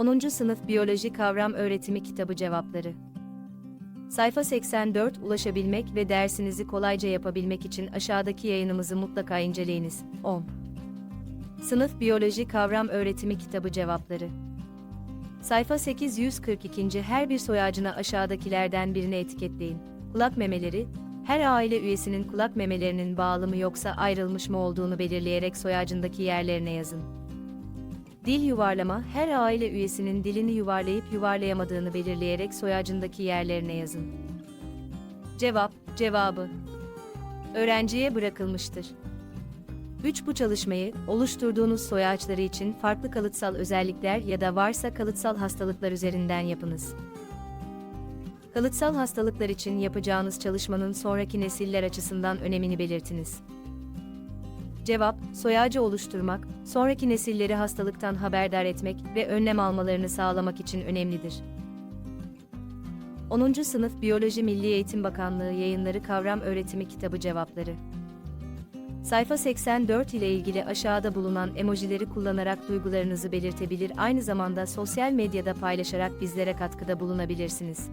10. Sınıf Biyoloji Kavram Öğretimi Kitabı Cevapları Sayfa 84 Ulaşabilmek ve dersinizi kolayca yapabilmek için aşağıdaki yayınımızı mutlaka inceleyiniz. 10. Sınıf Biyoloji Kavram Öğretimi Kitabı Cevapları Sayfa 842. Her bir soy ağacına aşağıdakilerden birini etiketleyin. Kulak memeleri, her aile üyesinin kulak memelerinin bağlı mı yoksa ayrılmış mı olduğunu belirleyerek soy ağacındaki yerlerine yazın. Dil yuvarlama, her aile üyesinin dilini yuvarlayıp yuvarlayamadığını belirleyerek soy ağacındaki yerlerine yazın. Cevap, cevabı. Öğrenciye bırakılmıştır. 3. Bu çalışmayı, oluşturduğunuz soy ağaçları için farklı kalıtsal özellikler ya da varsa kalıtsal hastalıklar üzerinden yapınız. Kalıtsal hastalıklar için yapacağınız çalışmanın sonraki nesiller açısından önemini belirtiniz. Cevap, soy ağacı oluşturmak, sonraki nesilleri hastalıktan haberdar etmek ve önlem almalarını sağlamak için önemlidir. 10. Sınıf Biyoloji Milli Eğitim Bakanlığı Yayınları Kavram Öğretimi Kitabı Cevapları Sayfa 84 ile ilgili aşağıda bulunan emojileri kullanarak duygularınızı belirtebilir aynı zamanda sosyal medyada paylaşarak bizlere katkıda bulunabilirsiniz.